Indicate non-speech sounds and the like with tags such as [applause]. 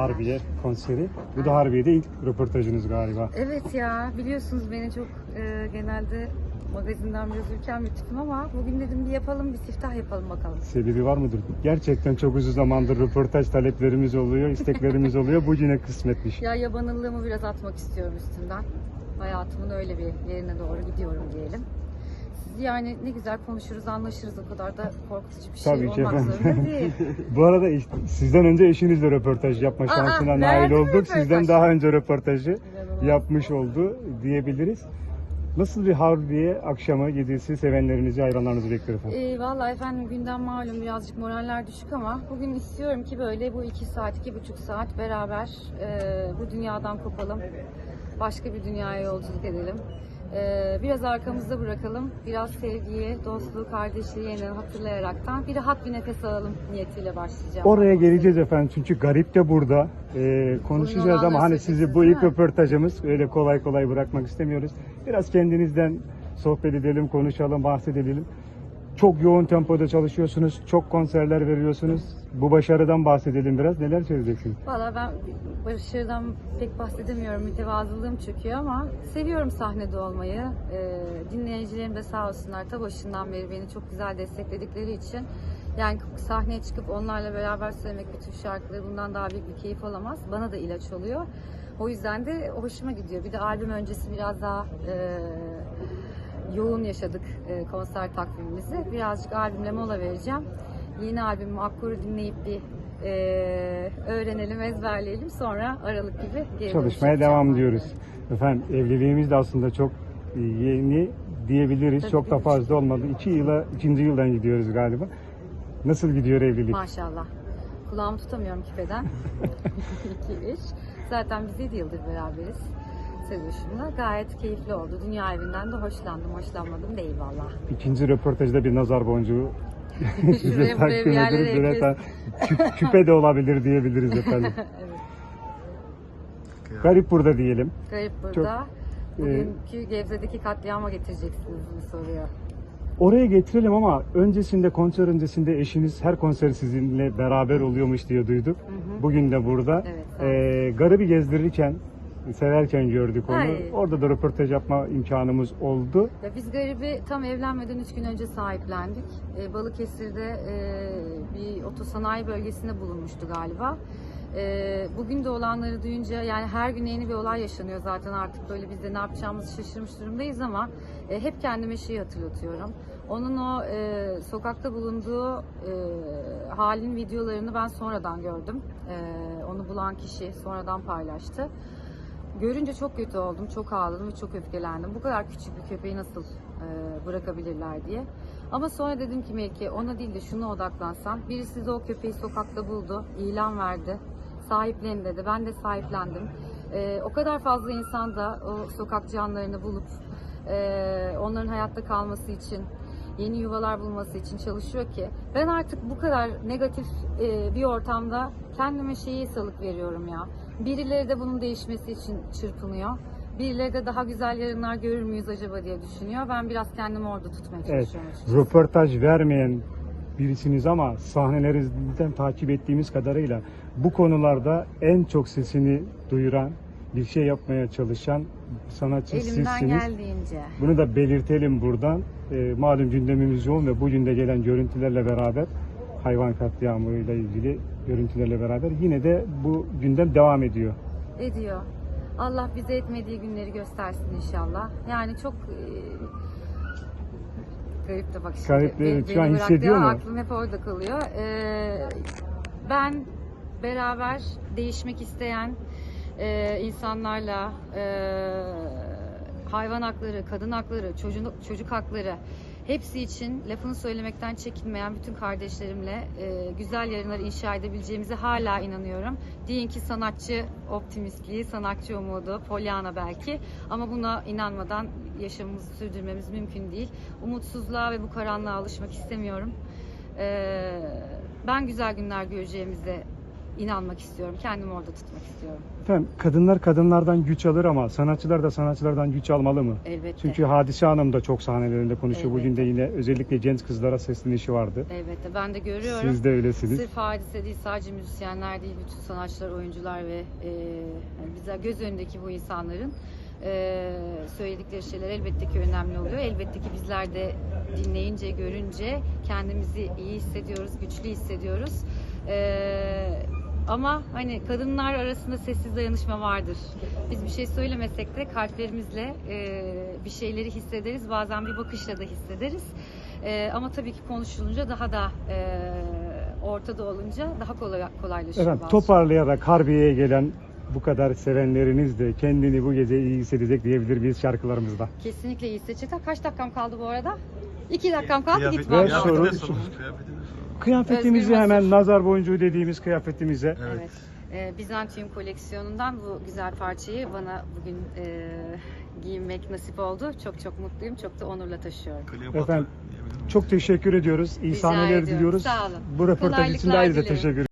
Harbiye konseri. Bu da Harbiye'de ilk röportajınız galiba. Evet ya biliyorsunuz beni çok e, genelde magazinden biraz bir tipim ama bugün dedim bir yapalım bir siftah yapalım bakalım. Sebebi var mıdır? Gerçekten çok uzun zamandır röportaj taleplerimiz oluyor, isteklerimiz oluyor. Bu yine kısmetmiş. Ya yabanıllığımı biraz atmak istiyorum üstünden. Hayatımın öyle bir yerine doğru gidiyorum diyelim. Yani ne güzel konuşuruz, anlaşırız o kadar da korkutucu bir şey Tabii ki olmak efendim. zorunda değil. [laughs] Bu arada sizden önce eşinizle röportaj yapma şansına nail nerede olduk. röportaj? Sizden daha önce röportajı yapmış oldu diyebiliriz. Nasıl bir Harbiye akşamı gecesi sevenlerinizi, hayranlarınızı bekliyor efendim? Ee, vallahi efendim günden malum birazcık moraller düşük ama bugün istiyorum ki böyle bu iki saat, iki buçuk saat beraber e, bu dünyadan kopalım. Başka bir dünyaya yolculuk edelim. E, biraz arkamızda bırakalım. Biraz sevgiyi, dostluğu, kardeşliği yeniden hatırlayaraktan bir rahat bir nefes alalım niyetiyle başlayacağım. Oraya geleceğiz efendim çünkü Garip de burada. Ee, konuşacağız ama hani sizi bu ilk röportajımız öyle kolay kolay bırakmak istemiyoruz. Biraz kendinizden sohbet edelim, konuşalım, bahsedelim. Çok yoğun tempoda çalışıyorsunuz, çok konserler veriyorsunuz. Bu başarıdan bahsedelim biraz. Neler söyleyeceksiniz? Valla ben başarıdan pek bahsedemiyorum. Mütevazılığım çöküyor ama seviyorum sahnede olmayı. Ee, dinleyicilerim de sağ olsunlar ta başından beri beni çok güzel destekledikleri için. Yani sahneye çıkıp onlarla beraber söylemek bütün şarkıları bundan daha büyük bir keyif olamaz. Bana da ilaç oluyor. O yüzden de hoşuma gidiyor. Bir de albüm öncesi biraz daha e, yoğun yaşadık e, konser takvimimizi. Birazcık albümle mola vereceğim. Yeni albümüm Akkor'u dinleyip bir e, öğrenelim, ezberleyelim. Sonra Aralık gibi geri Çalışmaya devam diyoruz. Efendim evliliğimiz de aslında çok yeni diyebiliriz. Tabii, çok da fazla olmadı. İki yıla, ikinci yıldan gidiyoruz galiba. Nasıl gidiyor evlilik? Maşallah. Kulağımı tutamıyorum küpeden. [laughs] [laughs] İki iş. Zaten biz 7 yıldır beraberiz. Sezoş'umla. Gayet keyifli oldu. Dünya evinden de hoşlandım. Hoşlanmadım değil valla. İkinci röportajda bir nazar boncuğu [laughs] size takdim ederiz. Evet, [laughs] küpe de olabilir diyebiliriz efendim. [laughs] evet. Garip burada diyelim. Garip burada. Çok, e, Bugünkü Gebze'deki katliama getireceksiniz mi soruyor. Oraya getirelim ama öncesinde konser öncesinde eşiniz her konser sizinle beraber oluyormuş diye duyduk. hı. Bugün de burada. Evet, olun. Ee, Garip'i gezdirirken severken gördük onu. Ay. Orada da röportaj yapma imkanımız oldu. Ya biz garibi tam evlenmeden 3 gün önce sahiplendik. Ee, Balıkesir'de e, bir otosanayi bölgesinde bulunmuştu galiba. Ee, bugün de olanları duyunca yani her gün yeni bir olay yaşanıyor zaten artık böyle biz de ne yapacağımızı şaşırmış durumdayız ama e, hep kendime şeyi hatırlatıyorum. Onun o e, sokakta bulunduğu e, halin videolarını ben sonradan gördüm. E, onu bulan kişi sonradan paylaştı. Görünce çok kötü oldum, çok ağladım ve çok öfkelendim. Bu kadar küçük bir köpeği nasıl e, bırakabilirler diye. Ama sonra dedim ki Melike ona değil de şuna odaklansam. Birisi de o köpeği sokakta buldu, ilan verdi. Sahiplenin dedi. Ben de sahiplendim. E, o kadar fazla insan da o sokak canlarını bulup e, onların hayatta kalması için yeni yuvalar bulması için çalışıyor ki ben artık bu kadar negatif e, bir ortamda kendime şeyi salık veriyorum ya. Birileri de bunun değişmesi için çırpınıyor. Birileri de daha güzel yarınlar görür müyüz acaba diye düşünüyor. Ben biraz kendimi orada tutmaya Evet. çalışıyorum açıkçası. Röportaj vermeyen birisiniz ama sahnelerinizden takip ettiğimiz kadarıyla bu konularda en çok sesini duyuran, bir şey yapmaya çalışan sanatçı Elimden sizsiniz. geldiğince. Bunu da belirtelim buradan. Ee, malum gündemimiz yoğun ve bugün de gelen görüntülerle beraber hayvan katliamıyla ilgili görüntülerle beraber yine de bu gündem devam ediyor. ediyor. Allah bize etmediği günleri göstersin inşallah. Yani çok e, garip de bak şimdi. Garip mi? Beni- Şu an hissediyor mu? Aklım hep orada kalıyor. E, ben beraber değişmek isteyen e, insanlarla e, hayvan hakları, kadın hakları, çocuk, çocuk hakları hepsi için lafını söylemekten çekinmeyen bütün kardeşlerimle e, güzel yarınlar inşa edebileceğimize hala inanıyorum. Deyin ki sanatçı optimistliği, sanatçı umudu, Pollyanna belki ama buna inanmadan yaşamımızı sürdürmemiz mümkün değil. Umutsuzluğa ve bu karanlığa alışmak istemiyorum. E, ben güzel günler göreceğimize inanmak istiyorum. Kendimi orada tutmak istiyorum. Efendim kadınlar kadınlardan güç alır ama sanatçılar da sanatçılardan güç almalı mı? Elbette. Çünkü Hadise Hanım da çok sahnelerinde konuşuyor. Bugün de Elbette. yine özellikle genç kızlara seslenişi vardı. Elbette. Ben de görüyorum. Siz de öylesiniz. Sırf hadise değil, sadece müzisyenler değil, bütün sanatçılar, oyuncular ve e, yani bize göz önündeki bu insanların e, söyledikleri şeyler elbette ki önemli oluyor. Elbette ki bizler de dinleyince, görünce kendimizi iyi hissediyoruz, güçlü hissediyoruz. E, ama hani kadınlar arasında sessiz dayanışma vardır. Biz bir şey söylemesek de kalplerimizle e, bir şeyleri hissederiz. Bazen bir bakışla da hissederiz. E, ama tabii ki konuşulunca daha da e, ortada olunca daha kolay kolaylaşıyor. Efendim bazı toparlayarak Harbiye'ye gelen bu kadar sevenleriniz de kendini bu gece iyi hissedecek diyebilir miyiz şarkılarımızda? Kesinlikle iyi seçecekler. Kaç dakikam kaldı bu arada? İki dakikam kaldı Kıyafet- gitmem Ver lazım. soru. Kıyafeti de sorun, kıyafeti de sorun. Kıyafetimizi Özgür hemen Masur. nazar boncuğu dediğimiz kıyafetimize Evet. Ee, Bizantium koleksiyonundan bu güzel parçayı bana bugün e, giyinmek nasip oldu. Çok çok mutluyum. Çok da onurla taşıyorum. Kleopatra Efendim, diyebilir miyim? çok teşekkür ediyoruz. İyi Rica sahneler ediyorum. diliyoruz. Sağ olun. Bu röportaj için de Kolaylıklar ayrıca dilerim. teşekkür